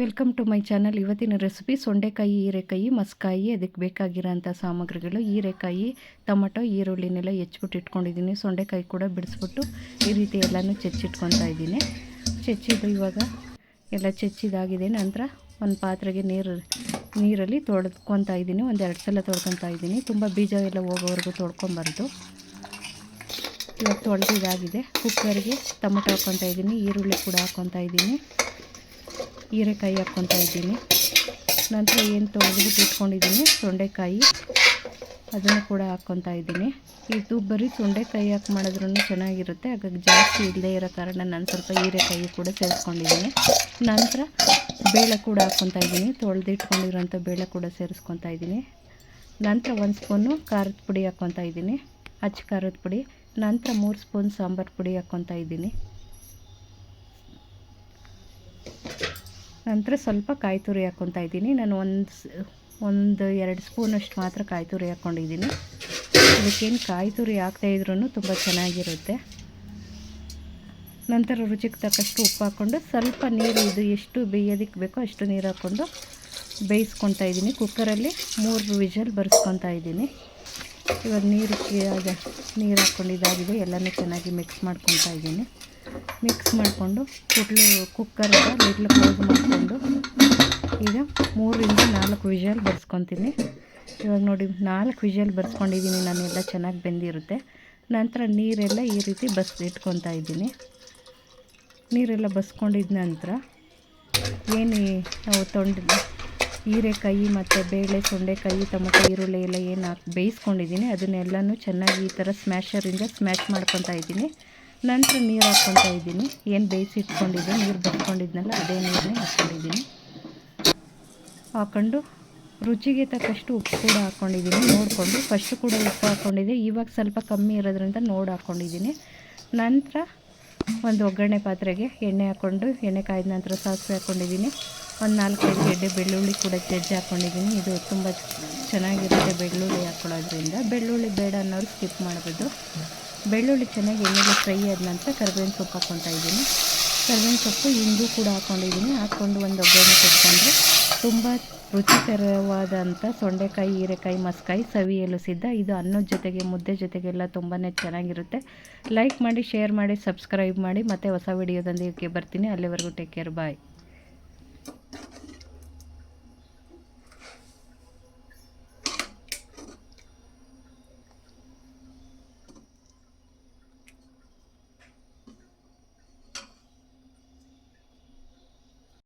Welcome to my channel ಇವತ್ತಿನ recipe ಸೊಂಡೆಕಾಯಿ, ಹೀರೆಕಾಯಿ, ಮಸ್ಕಾಯಿ ಅದಕ್ಕೆ ಬೇಕಾಗಿರೋಂಥ ಸಾಮಗ್ರಿಗಳು. ಹೀರೆಕಾಯಿ, ಟೊಮಟೊ, ಈರುಳ್ಳಿನೆಲ್ಲ ಹೆಚ್ಚಿಬಿಟ್ಟು ಇಟ್ಕೊಂಡಿದ್ದೀನಿ. ಸೊಂಡೆಕಾಯಿ ಕೂಡ ಬಿಡಿಸ್ಬಿಟ್ಟು ಈ ರೀತಿ ಎಲ್ಲನೂ ಚೆಚ್ಚಿಟ್ಕೊತಾ ಇದ್ದೀನಿ. ಚೆಚ್ಚಿದ್ದು ಇವಾಗ ಎಲ್ಲ ಚೆಚ್ಚಿದಾಗಿದೆ. ನಂತರ ಒಂದು ಪಾತ್ರೆಗೆ ನೀರು, ನೀರಲ್ಲಿ ತೊಳ್ಕೊತಾ ಇದ್ದೀನಿ. ಒಂದು ಎರಡು ಸಲ ತೊಳ್ಕೊತಾ ಇದ್ದೀನಿ. ತುಂಬ ಬೀಜ ಎಲ್ಲ ಹೋಗೋವರೆಗೂ ತೊಳ್ಕೊಬಾರ್ದು. ಇವಾಗ ತೊಳೆದಿದ್ದಾಗಿದೆ ಕುಕ್ಕರ್ಗೆ ಟೊಮಟೊ ಹಾಕ್ಕೊತಾ ಇದ್ದೀನಿ. ಈರುಳ್ಳಿ ಕೂಡ ಹಾಕ್ಕೊತಾ ಇದ್ದೀನಿ. ಹೀರೆಕಾಯಿ ಹಾಕ್ಕೊತಾ ಇದ್ದೀನಿ. ನಂತರ ಏನು ತೊಳೆದ್ಬಿಟ್ಟು ಇಟ್ಕೊಂಡಿದ್ದೀನಿ ತೊಂಡೆಕಾಯಿ. ಅದನ್ನು ಕೂಡ ಹಾಕ್ಕೊತಾ ಇದ್ದೀನಿ. ಇದು ಬರೀ ತೊಂಡೆಕಾಯಿ ಹಾಕಿ ಮಾಡಿದ್ರೂ ಚೆನ್ನಾಗಿರುತ್ತೆ. ಹಾಗಾಗಿ ಜಾಸ್ತಿ ಇಲ್ಲದೇ ಇರೋ ಕಾರಣ ನಾನು ಸ್ವಲ್ಪ ಹೀರೆಕಾಯಿ ಕೂಡ ಸೇರಿಸ್ಕೊಂಡಿದ್ದೀನಿ. ನಂತರ ಬೇಳೆ ಕೂಡ ಹಾಕ್ಕೊತಾ ಇದ್ದೀನಿ. ತೊಳೆದಿಟ್ಕೊಂಡಿರೋಂಥ ಬೇಳೆ ಕೂಡ ಸೇರಿಸ್ಕೊತಾ ಇದ್ದೀನಿ. ನಂತರ ಒಂದು ಸ್ಪೂನು ಖಾರದ ಪುಡಿ ಹಾಕ್ಕೊತಾ ಇದ್ದೀನಿ. ಅಚ್ಚ ಖಾರದ ಪುಡಿ. ನಂತರ ಮೂರು ಸ್ಪೂನ್ ಸಾಂಬಾರು ಪುಡಿ ಹಾಕ್ಕೊತಾ ಇದ್ದೀನಿ. ನಂತರ ಸ್ವಲ್ಪ ಕಾಯಿ ತುರಿ ಹಾಕ್ಕೊತಾ ಇದ್ದೀನಿ. ನಾನು ಒಂದು ಒಂದು ಎರಡು ಸ್ಪೂನಷ್ಟು ಮಾತ್ರ ಕಾಯಿ ತುರಿ ಹಾಕ್ಕೊಂಡಿದ್ದೀನಿ. ಇದಕ್ಕೇನು ಕಾಯಿ ತುರಿ ಹಾಕ್ತಾ ಇದ್ರೂ ತುಂಬ ಚೆನ್ನಾಗಿರುತ್ತೆ. ನಂತರ ರುಚಿಗೆ ತಕ್ಕಷ್ಟು ಉಪ್ಪು ಹಾಕ್ಕೊಂಡು ಸ್ವಲ್ಪ ನೀರು ಇದು ಎಷ್ಟು ಬೇಯೋದಕ್ಕೆ ಬೇಕೋ ಅಷ್ಟು ನೀರು ಹಾಕ್ಕೊಂಡು ಬೇಯಿಸ್ಕೊತಾ ಇದ್ದೀನಿ. ಕುಕ್ಕರಲ್ಲಿ ಮೂರು ವಿಜಲ್ ಬರ್ಸ್ಕೊತಾ ಇದ್ದೀನಿ. ಇವಾಗ ನೀರು ನೀರು ಹಾಕ್ಕೊಂಡಿದ್ದಾಗಿದೆ ಎಲ್ಲನೂ ಚೆನ್ನಾಗಿ ಮಿಕ್ಸ್ ಮಾಡ್ಕೊತಾ ಇದ್ದೀನಿ. ಮಿಕ್ಸ್ ಮಾಡಿಕೊಂಡು ಕುಟ್ಲು ಕುಕ್ಕರ್ ಲಿಟ್ಲು ಕ್ಲೋಸ್ ಮಾಡಿಕೊಂಡು ಈಗ ಮೂರರಿಂದ ನಾಲ್ಕು ವಿಷಲ್ ಬರ್ಸ್ಕೊತೀನಿ. ಇವಾಗ ನೋಡಿ ನಾಲ್ಕು ವಿಷಲ್ ಬರ್ಸ್ಕೊಂಡಿದ್ದೀನಿ ನಾನೆಲ್ಲ ಚೆನ್ನಾಗಿ ಬೆಂದಿರುತ್ತೆ. ನಂತರ ನೀರೆಲ್ಲ ಈ ರೀತಿ ಬಸ್ ಇಟ್ಕೊತಾ ಇದ್ದೀನಿ. ನೀರೆಲ್ಲ ಬಸ್ಕೊಂಡಿದ ನಂತರ ಏನು ನಾವು ಹೀರೆಕಾಯಿ ಮತ್ತು ಬೇಳೆ ಸೊಂಡೆಕಾಯಿ ಟೊಮೊಟೊ ಈರುಳ್ಳಿ ಎಲ್ಲ ಏನು ಹಾಕಿ ಬೇಯಿಸ್ಕೊಂಡಿದ್ದೀನಿ. ಅದನ್ನೆಲ್ಲನೂ ಚೆನ್ನಾಗಿ ಈ ಥರ ಸ್ಮ್ಯಾಶರಿಂದ ಸ್ಮ್ಯಾಶ್ ಮಾಡ್ಕೊತಾ ಇದ್ದೀನಿ. ನಂತರ ನೀರು ಹಾಕ್ಕೊತಾ ಇದ್ದೀನಿ. ಏನು ಬೇಯಿಸಿಟ್ಕೊಂಡಿದ್ದೆ ನೀರು ಬರ್ಕೊಂಡಿದ್ನಲ್ಲ ಅದೇ ನೀರನ್ನೇ ಹಾಕ್ಕೊಂಡಿದ್ದೀನಿ. ಹಾಕ್ಕೊಂಡು ರುಚಿಗೆ ತಕ್ಕಷ್ಟು ಉಪ್ಪು ಕೂಡ ಹಾಕ್ಕೊಂಡಿದ್ದೀನಿ, ನೋಡಿಕೊಂಡು. ಫಸ್ಟು ಕೂಡ ಉಪ್ಪು ಹಾಕ್ಕೊಂಡಿದ್ದೆ, ಇವಾಗ ಸ್ವಲ್ಪ ಕಮ್ಮಿ ಇರೋದ್ರಿಂದ ನೋಡಿ ಹಾಕ್ಕೊಂಡಿದ್ದೀನಿ. ನಂತರ ಒಂದು ಒಗ್ಗರಣೆ ಪಾತ್ರೆಗೆ ಎಣ್ಣೆ ಹಾಕ್ಕೊಂಡು, ಎಣ್ಣೆ ಕಾಯ್ದ ನಂತರ ಸಾಸಿವೆ ಹಾಕ್ಕೊಂಡಿದ್ದೀನಿ. ಒಂದು ನಾಲ್ಕೈದು ಗೆಡ್ಡೆ ಬೆಳ್ಳುಳ್ಳಿ ಕೂಡ ಜಜ್ಜಿ ಹಾಕ್ಕೊಂಡಿದ್ದೀನಿ ಇದು ತುಂಬ ಚೆನ್ನಾಗಿರುತ್ತೆ ಬೆಳ್ಳುಳ್ಳಿ ಹಾಕ್ಕೊಳ್ಳೋದ್ರಿಂದ ಬೆಳ್ಳುಳ್ಳಿ ಬೇಡ ಅನ್ನೋರು ಸ್ಕಿಪ್ ಮಾಡ್ಬೋದು. ಬೆಳ್ಳುಳ್ಳಿ ಚೆನ್ನಾಗಿ ಎಣ್ಣೆಗೆ ಫ್ರೈ ಆದ ನಂತರ ಕರ್ಬೇವಿನ ಸೊಪ್ಪು ಹಾಕ್ಕೊತಾ ಇದ್ದೀನಿ. ಕರ್ಬೇವಿನ ಸೊಪ್ಪು ಇಂಗು ಕೂಡ ಹಾಕ್ಕೊಂಡಿದ್ದೀನಿ ಹಾಕ್ಕೊಂಡು ಒಂದು ಒಗ್ಗರಣೆ ಕೊಟ್ಕೊಂಡ್ರೆ ತುಂಬ ರುಚಿಕರವಾದಂಥ ಸೊಂಡೆಕಾಯಿ, ಹೀರೆಕಾಯಿ, ಮಸ್ಕಾಯಿ ಸವಿಯಲು ಸಿದ್ಧ. ಇದು ಅನ್ನದ ಜೊತೆಗೆ, ಮುದ್ದೆ ಜೊತೆಗೆಲ್ಲ ತುಂಬಾ ಚೆನ್ನಾಗಿರುತ್ತೆ. ಲೈಕ್ ಮಾಡಿ ಶೇರ್ ಮಾಡಿ ಸಬ್ಸ್ಕ್ರೈಬ್ ಮಾಡಿ. ಮತ್ತೆ ಹೊಸ ವಿಡಿಯೋದೊಂದಿಗೆ ಬರ್ತೀನಿ. ಅಲ್ಲಿವರೆಗೂ ಟೇಕ್ ಕೇರ್ ಬಾಯ್